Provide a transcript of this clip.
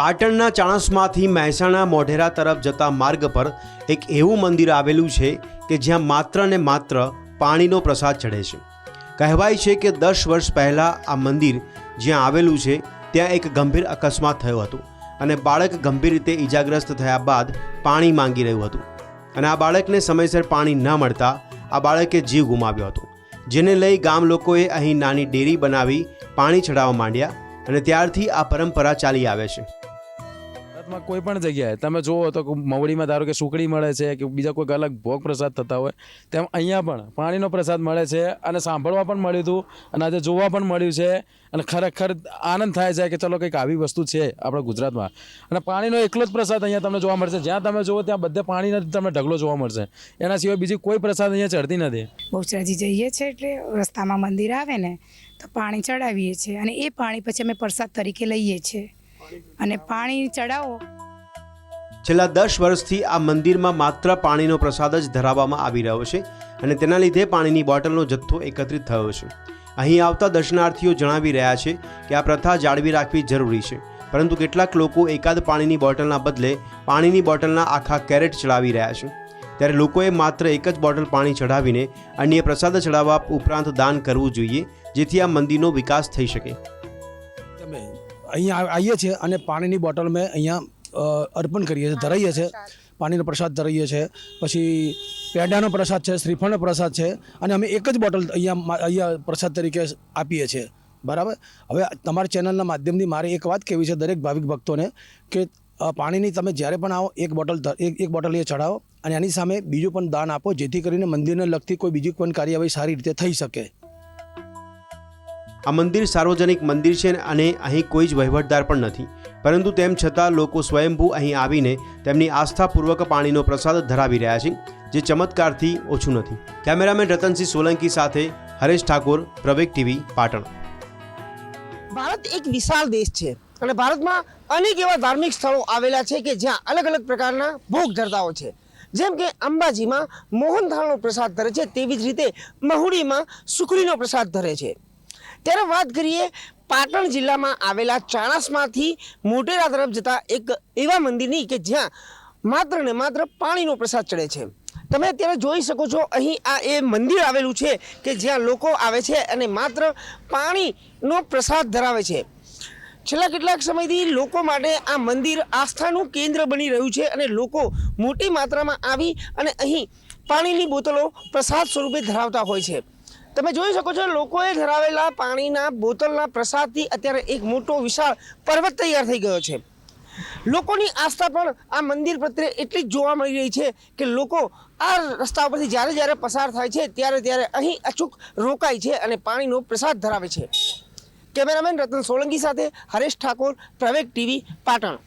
પાટણના ચાણસમાંથી મહેસાણા મોઢેરા તરફ જતા માર્ગ પર એક એવું મંદિર આવેલું છે કે જ્યાં માત્ર ને માત્ર પાણીનો પ્રસાદ ચઢે છે. કહેવાય છે કે દસ વર્ષ પહેલાં આ મંદિર જ્યાં આવેલું છે, ત્યાં એક ગંભીર અકસ્માત થયો હતો અને બાળક ગંભીર રીતે ઈજાગ્રસ્ત થયા બાદ પાણી માંગી રહ્યું હતું. અને આ બાળકને સમયસર પાણી ન મળતા આ બાળકે જીવ ગુમાવ્યો હતો, જેને લઈ ગામ લોકોએ અહીં નાની ડેરી બનાવી પાણી ચડાવવા માંડ્યા અને ત્યારથી આ પરંપરા ચાલી આવે છે. ભારતમાં કોઈ પણ જગ્યાએ, તમે જુઓ તો મવડીમાં ધારો કે સુકડી મળે છે કે બીજા કોઈક અલગ ભોગ પ્રસાદ થતા હોય, તેમ અહીંયા પણ પાણીનો પ્રસાદ મળે છે અને સાંભળવા પણ મળ્યું હતું અને આજે જોવા પણ મળ્યું છે અને ખરેખર આનંદ થાય છે કે ચલો કંઈક આવી વસ્તુ છે આપણા ગુજરાતમાં. અને પાણીનો એકલો જ પ્રસાદ અહીંયા તમને જોવા મળશે. જ્યાં તમે જુઓ ત્યાં બધે પાણીનો તમને ઢગલો જોવા મળશે. એના સિવાય બીજી કોઈ પ્રસાદ અહીંયા ચડતી નથી. બહુચરાજી જઈએ છીએ એટલે રસ્તામાં મંદિર આવે ને, તો પાણી ચડાવીએ છીએ અને એ પાણી પછી અમે પ્રસાદ તરીકે લઈએ છીએ. અને પાણી ચડાવો. છેલ્લા દસ વર્ષથી આ મંદિરમાં માત્ર પાણીનો પ્રસાદ જ ધરાવવામાં આવી રહ્યો છે અને તેના લીધે પાણીની બોટલનો જથ્થો એકત્રિત થયો છે. અહીં આવતા દર્શનાર્થીઓ જણાવી રહ્યા છે કે આ પ્રથા જાળવી રાખવી જરૂરી છે પરંતુ કેટલાક લોકો એકાદ પાણીની બોટલના બદલે પાણીની બોટલના આખા કેરેટ ચડાવી રહ્યા છે. ત્યારે લોકોએ માત્ર એક જ બોટલ પાણી ચઢાવીને અન્ય પ્રસાદ ચડાવવા ઉપરાંત દાન કરવું જોઈએ જેથી આ મંદિરનો વિકાસ થઈ શકે. તમે અહીંયા આવીએ છીએ અને પાણીની બોટલ મેં અહીંયા અર્પણ કરીએ છીએ ધરાઈએ છીએ. પાણીનો પ્રસાદ ધરાઈએ છીએ. પછી પેડાનો પ્રસાદ છે શ્રીફળનો પ્રસાદ છે અને અમે એક જ બોટલ અહીંયા અહીંયા પ્રસાદ તરીકે આપીએ છીએ. બરાબર? હવે તમારી ચેનલના માધ્યમથી મારે એક વાત કહેવી છે દરેક ભાવિક ભક્તોને કે પાણીની તમે જ્યારે પણ આવો એક બોટલ એક બોટલ એ ચડાવો અને એની સામે બીજું પણ દાન આપો જેથી કરીને મંદિરને લગતી કોઈ બીજી કોઈ કાર્યવાહી સારી રીતે થઈ શકે. આ મંદિર સાર્વજનિક મંદિર છે અને અહીં કોઈ જ વહીવટદાર પણ નથી. પરંતુ તેમ છતાં લોકો સ્વયંભૂ અહીં આવીને તેમની આસ્થાપૂર્વક પાણીનો પ્રસાદ ધરાવી રહ્યા છે, જે ચમત્કારથી ઓછું નથી. કેમેરામેન રતનસિંહ સોલંકી સાથે હરેશ ઠાકોર પ્રવેક ટીવી, પાટણ. ભારત એક વિશાળ દેશ છે અને ભારતમાં અનેક એવા ધાર્મિક સ્થળો આવેલા છે કે જ્યાં અલગ અલગ પ્રકારના ભોગ ધરતાઓ છે. જેમ કે અંબાજીમાં મોહનથાળનો પ્રસાદ ધરે છે, તેવી જ રીતે મહુડીમાં સુખડીનો પ્રસાદ ધરે છે. ત્યારે વાત કરીએ પાટણ જિલ્લામાં આવેલા ચાણસમાંથી મોટેરા તરફ જતા એક એવા મંદિરની કે જ્યાં માત્ર ને માત્ર પાણીનો પ્રસાદ ચડે છે. તમે અત્યારે જોઈ શકો છો, અહીં આ એ મંદિર આવેલું છે કે જ્યાં લોકો આવે છે અને માત્ર પાણીનો પ્રસાદ ધરાવે છે. છેલ્લા કેટલાક સમયથી લોકો માટે આ મંદિર આસ્થાનું કેન્દ્ર બની રહ્યું છે અને લોકો મોટી માત્રામાં આવી અને અહીં પાણીની બોટલો પ્રસાદ સ્વરૂપે ધરાવતા હોય છે. તમે જોઈ શકો છો, લોકોએ ધરાવેલા પાણીના બોટલના પ્રસાદથી અત્યારે એક મોટો વિશાળ પર્વત તૈયાર થઈ ગયો છે. લોકોની આસ્થા પણ આ મંદિર પ્રત્યે એટલી જ જોવા મળી રહી છે કે લોકો આ રસ્તા ઉપરથી જ્યારે જ્યારે પસાર થાય છે, ત્યારે ત્યારે અહીં અચૂક રોકાય છે અને પાણીનો પ્રસાદ ધરાવે છે. કેમેરામેન રતન સોલંકી સાથે હરેશ ઠાકોર પ્રવેક ટીવી, પાટણ.